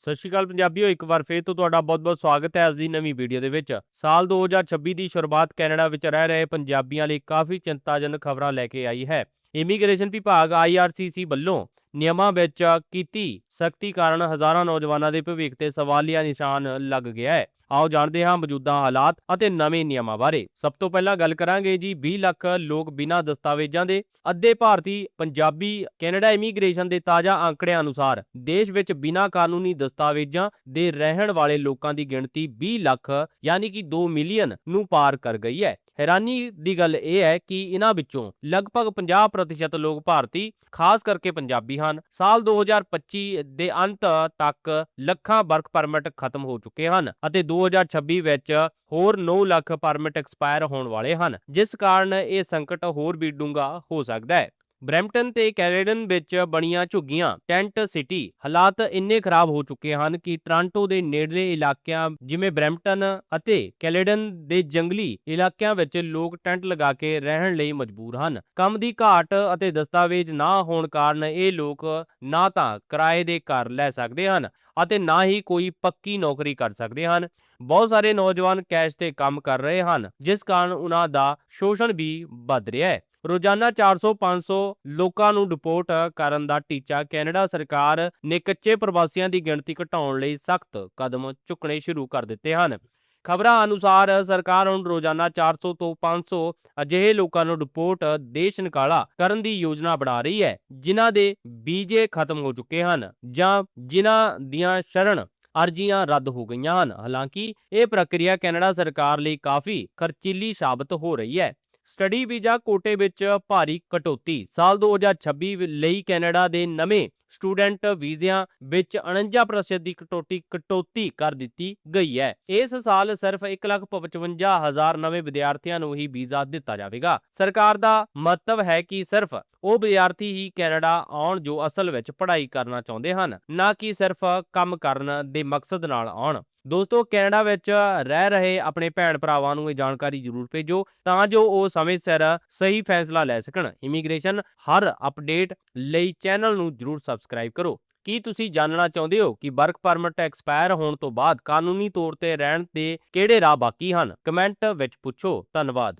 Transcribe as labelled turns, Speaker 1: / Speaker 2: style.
Speaker 1: ਸਤਿ ਸ਼੍ਰੀ ਅਕਾਲ ਪੰਜਾਬੀਓ, ਇੱਕ ਵਾਰ ਫੇਰ ਤੋਂ ਤੁਹਾਡਾ ਬਹੁਤ-ਬਹੁਤ ਸਵਾਗਤ ਹੈ ਅੱਜ ਦੀ ਨਵੀਂ ਵੀਡੀਓ ਦੇ ਵਿੱਚ। ਸਾਲ 2026 ਦੀ ਸ਼ੁਰੂਆਤ ਕੈਨੇਡਾ ਵਿੱਚ ਰਹਿ ਰਹੇ ਪੰਜਾਬੀਆਂ ਲਈ ਕਾਫੀ ਚਿੰਤਾਜਨਕ ਖਬਰਾਂ ਲੈ ਕੇ ਆਈ ਹੈ। ਇਮੀਗ੍ਰੇਸ਼ਨ ਵਿਭਾਗ IRCC ਵੱਲੋਂ ਨਿਯਮਾਂ ਵਿੱਚ ਕੀਤੀ ਸਖਤੀ ਕਾਰਨ ਹਜ਼ਾਰਾਂ ਨੌਜਵਾਨਾਂ ਦੇ ਭਵਿੱਖ ਤੇ ਸਵਾਲੀਆ ਨਿਸ਼ਾਨ ਲੱਗ ਗਿਆ ਹੈ। ਆਓ ਜਾਣਦੇ ਹਾਂ ਮੌਜੂਦਾ ਹਾਲਾਤ ਅਤੇ ਨਵੇਂ ਨਿਯਮਾਂ ਬਾਰੇ। ਸਭ ਤੋਂ ਪਹਿਲਾਂ ਗੱਲ ਕਰਾਂਗੇ ਜੀ 20 ਲੱਖ ਲੋਕ ਬਿਨਾਂ ਦਸਤਾਵੇਜ਼ਾਂ ਦੇ ਅੱਧੇ ਭਾਰਤੀ, ਪੰਜਾਬੀ, ਕੈਨੇਡਾ ਇਮੀਗ੍ਰੇਸ਼ਨ ਦੇ ਤਾਜ਼ਾ ਅੰਕੜਿਆਂ ਅਨੁਸਾਰ ਦੇਸ਼ ਵਿੱਚ ਬਿਨਾਂ ਕਾਨੂੰਨੀ ਦਸਤਾਵੇਜ਼ਾਂ ਦੇ ਰਹਿਣ ਵਾਲੇ ਲੋਕਾਂ ਦੀ ਗਿਣਤੀ 20 ਲੱਖ ਯਾਨੀ ਕਿ 2 ਮਿਲੀਅਨ ਨੂੰ ਪਾਰ ਕਰ ਗਈ ਹੈ। ਹੈਰਾਨੀ ਦੀ ਗੱਲ ਇਹ ਹੈ ਕਿ ਇਹਨਾਂ ਵਿੱਚੋਂ ਲਗਭਗ 50% ਲੋਕ ਭਾਰਤੀ, ਖਾਸ ਕਰਕੇ ਪੰਜਾਬੀ ਹਨ। ਸਾਲ 2025 ਦੇ ਅੰਤ ਤੱਕ ਲੱਖਾਂ ਵਰਕ ਪਰਮਿਟ ਖਤਮ ਹੋ ਚੁੱਕੇ ਹਨ ਅਤੇ 2026 ਵਿੱਚ ਹੋਰ 9 ਲੱਖ ਪਰਮਿਟ ਐਕਸਪਾਇਰ ਹੋਣ ਵਾਲੇ ਹਨ, ਜਿਸ ਕਾਰਨ ਇਹ ਸੰਕਟ ਹੋਰ ਵੀ ਡੂੰਘਾ ਹੋ ਸਕਦਾ ਹੈ। ਬ੍ਰੈਂਪਟਨ ਤੇ ਕੈਲੇਡਨ ਵਿੱਚ ਬਣੀਆਂ ਝੁੱਗੀਆਂ ਟੈਂਟ ਸਿਟੀ ਹਾਲਾਤ ਇੰਨੇ ਖਰਾਬ ਹੋ ਚੁੱਕੇ ਹਨ ਕਿ ਟ੍ਰਾਂਟੋ ਦੇ ਨੇੜਲੇ ਇਲਾਕਿਆਂ ਜਿਵੇਂ ਬ੍ਰੈਂਪਟਨ ਅਤੇ ਕੈਲੇਡਨ ਦੇ ਜੰਗਲੀ ਇਲਾਕਿਆਂ ਵਿੱਚ ਲੋਕ ਟੈਂਟ ਲਗਾ ਕੇ ਰਹਿਣ ਲਈ ਮਜਬੂਰ ਹਨ। ਕੰਮ ਦੀ ਘਾਟ ਅਤੇ ਦਸਤਾਵੇਜ਼ ਨਾ ਹੋਣ ਕਾਰਨ ਇਹ ਲੋਕ ਨਾ ਤਾਂ ਕਿਰਾਏ ਦੇ ਘਰ ਲੈ ਸਕਦੇ ਹਨ ਅਤੇ ਨਾ ਹੀ ਕੋਈ ਪੱਕੀ ਨੌਕਰੀ ਕਰ ਸਕਦੇ ਹਨ। ਬਹੁਤ ਸਾਰੇ ਨੌਜਵਾਨ ਕੈਸ਼ ਤੇ ਕੰਮ ਕਰ ਰਹੇ ਹਨ, ਜਿਸ ਕਾਰਨ ਉਹਨਾਂ ਦਾ ਸ਼ੋਸ਼ਣ ਵੀ ਵੱਧ ਰਿਹਾ ਹੈ। ਰੋਜ਼ਾਨਾ 400-500 ਲੋਕਾਂ ਨੂੰ ਡਿਪੋਰਟ ਕਰਨ ਦਾ ਟੀਚਾ ਕੈਨੇਡਾ ਸਰਕਾਰ ਨੇ ਕੱਚੇ ਪ੍ਰਵਾਸੀਆਂ ਦੀ ਗਿਣਤੀ ਘਟਾਉਣ ਲਈ ਸਖਤ ਕਦਮ ਚੁੱਕਣੇ ਸ਼ੁਰੂ ਕਰ ਦਿੱਤੇ ਹਨ। ਖਬਰਾਂ ਅਨੁਸਾਰ ਸਰਕਾਰ ਹੁਣ ਰੋਜ਼ਾਨਾ 400 ਤੋਂ 500 ਅਜਿਹੇ ਲੋਕਾਂ ਨੂੰ ਡਿਪੋਰਟ ਦੇਸ਼ ਨਿਕਾਲਾ ਕਰਨ ਦੀ ਯੋਜਨਾ ਬਣਾ ਰਹੀ ਹੈ, ਜਿਨ੍ਹਾਂ ਦੇ ਵੀਜ਼ੇ ਖਤਮ ਹੋ ਚੁੱਕੇ ਹਨ ਜਾਂ ਜਿਨ੍ਹਾਂ ਦੀਆਂ ਸ਼ਰਨ ਅਰਜ਼ੀਆਂ ਰੱਦ ਹੋ ਗਈਆਂ ਹਨ। ਹਾਲਾਂਕਿ, ਇਹ ਪ੍ਰਕਿਰਿਆ ਕੈਨੇਡਾ ਸਰਕਾਰ ਲਈ ਕਾਫੀ ਖਰਚੀਲੀ ਸਾਬਤ ਹੋ ਰਹੀ ਹੈ। ਸਟੱਡੀ ਵੀਜ਼ਾ ਕੋਟੇ ਵਿੱਚ ਭਾਰੀ ਕਟੌਤੀ। ਸਾਲ 2026 ਲਈ ਕੈਨੇਡਾ ਦੇ ਨਵੇਂ ਸਟੂਡੈਂਟ ਵੀਜ਼ਿਆਂ ਵਿੱਚ 49% ਦੀ ਕਟੌਤੀ ਕਟੌਤੀ ਕਰ ਦਿੱਤੀ ਗਈ ਹੈ। ਇਸ ਸਾਲ ਸਿਰਫ 1,55,000 ਨਵੇਂ ਵਿਦਿਆਰਥੀਆਂ ਨੂੰ ਹੀ ਵੀਜ਼ਾ ਦਿੱਤਾ ਜਾਵੇਗਾ। ਸਰਕਾਰ ਦਾ ਮਤਲਬ ਹੈ ਕਿ ਸਿਰਫ ਉਹ ਵਿਦਿਆਰਥੀ ਹੀ ਕੈਨੇਡਾ ਆਉਣ ਜੋ ਅਸਲ ਵਿੱਚ ਪੜ੍ਹਾਈ ਕਰਨਾ ਚਾਹੁੰਦੇ ਹਨ ਨਾ ਕਿ ਸਿਰਫ ਕੰਮ ਕਰਨ ਦੇ ਮਕਸਦ ਨਾਲ ਆਉਣ। ਦੋਸਤੋ, ਕੈਨੇਡਾ ਵਿੱਚ ਰਹਿ ਰਹੇ ਆਪਣੇ ਭੈਣ ਭਰਾਵਾਂ ਨੂੰ ਇਹ ਜਾਣਕਾਰੀ ਜ਼ਰੂਰ ਭੇਜੋ ਤਾਂ ਜੋ ਉਹ ਸਮੇਂ ਸਿਰ ਸਹੀ ਫੈਸਲਾ ਲੈ ਸਕਣ। ਇਮੀਗ੍ਰੇਸ਼ਨ ਹਰ ਅਪਡੇਟ ਲਈ ਚੈਨਲ ਨੂੰ ਜ਼ਰੂਰ ਸਬਸਕ੍ਰਾਈਬ ਕਰੋ। ਕੀ ਤੁਸੀਂ ਜਾਣਨਾ ਚਾਹੁੰਦੇ ਹੋ ਕਿ ਵਰਕ ਪਰਮਿਟ ਐਕਸਪਾਇਰ ਹੋਣ ਤੋਂ ਬਾਅਦ ਕਾਨੂੰਨੀ ਤੌਰ ਤੇ ਰਹਿਣ ਦੇ ਕਿਹੜੇ ਰਾਹ ਬਾਕੀ ਹਨ? ਕਮੈਂਟ ਵਿੱਚ ਪੁੱਛੋ। ਧੰਨਵਾਦ।